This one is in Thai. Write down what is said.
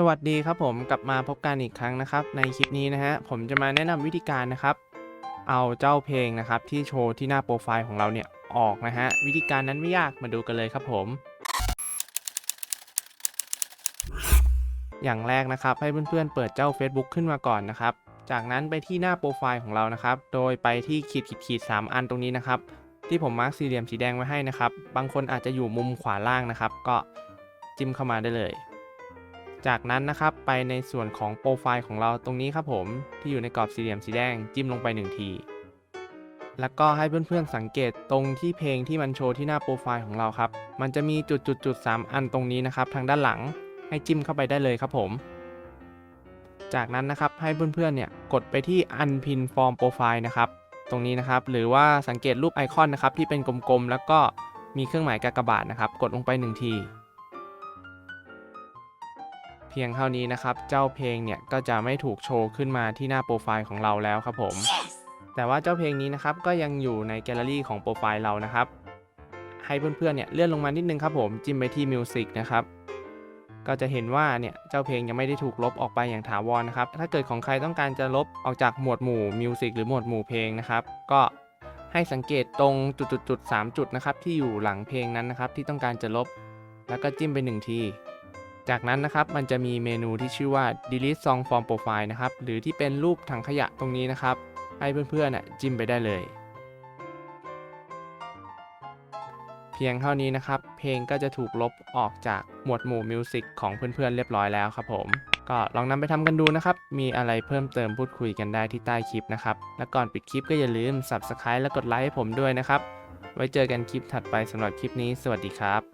สวัสดีครับผมกลับมาพบกันอีกครั้งนะครับ ในคลิปนี้นะฮะผมจะมาแนะนำวิธีการนะครับ เอาเจ้าเพลงนะครับ ที่โชว์ที่หน้าโปรไฟล์ของเราเนี่ยออกนะฮะวิธีการนั้นไม่ยากมาดูกันเลยครับผม อย่างแรกนะครับ ให้เพื่อนๆเปิดเจ้า Facebook ขึ้นมาก่อนนะครับ จากนั้นไปที่หน้าโปรไฟล์ของเรานะครับ โดยไปที่ขีดขีดขีดสามอันตรงนี้นะครับ ที่ผมมาร์คสี่เหลี่ยมสีแดงไว้ให้นะครับ บางคนอาจจะอยู่มุมขวาล่างนะครับ ก็จิ้มเข้ามาได้เลย จากนั้นนะครับไปในส่วนของโปรไฟล์ของเราตรงนี้ครับผมที่อยู่ในกรอบสี่เหลี่ยมสีแดงจิ้มลงไปหนึ่งทีแล้วก็ให้เพื่อนๆสังเกตตรงที่เพลงที่มันโชว์ที่หน้าโปรไฟล์ของเราครับ มันจะมีจุดจุดจุดสามอันตรงนี้นะครับ ทางด้านหลังให้จิ้มเข้าไปได้เลยครับผม จากนั้นนะครับให้เพื่อนๆเนี่ยกดไปที่ unpin form profile นะครับ ตรงนี้นะครับ หรือว่าสังเกตรูปไอคอนนะครับที่เป็นกลมๆแล้วก็มีเครื่องหมายกากบาทนะครับ กดลงไปหนึ่งที เพียงเท่านี้นะครับ เจ้าเพลงเนี่ยก็จะไม่ถูกโชว์ขึ้นมาที่หน้าโปรไฟล์ของเราแล้วครับผม แต่ว่าเจ้าเพลงนี้นะครับก็ยังอยู่ในแกลเลอรี่ของโปรไฟล์เรานะครับ ให้เพื่อนๆเนี่ยเลื่อนลงมานิดนึงครับผมจิ้มไปที่ Music นะครับก็จะเห็นว่าเนี่ยเจ้าเพลงยังไม่ได้ถูกลบออกไปอย่างถาวรนะครับ ถ้าเกิดของใครต้องการจะลบออกจากหมวดหมู่ Music หรือหมวดหมู่เพลงนะครับ ก็ให้สังเกตตรงจุดๆๆ3จุดนะครับที่อยู่หลังเพลงนั้นนะครับที่ต้องการจะลบ แล้วก็จิ้มไปหนึ่งที จากนั้นนะครับมันจะมีเมนูที่ชื่อว่า delete song from profile นะครับหรือที่เป็นรูปถังขยะตรงนี้นะครับ ให้เพื่อนๆน่ะจิ้มไปได้เลย เพียงเท่านี้นะครับ เพลงก็จะถูกลบออกจากหมวดหมู่มิวสิกของเพื่อนๆเรียบร้อยแล้วครับผมก็ลองนำไปทำกันดูนะครับ มีอะไรเพิ่มเติมพูดคุยกันได้ที่ใต้คลิปนะครับ และก่อนปิดคลิปก็อย่าลืม subscribe และกดไลค์ให้ผมด้วยนะครับ ไว้เจอกันคลิปถัดไปสำหรับคลิปนี้ สวัสดีครับ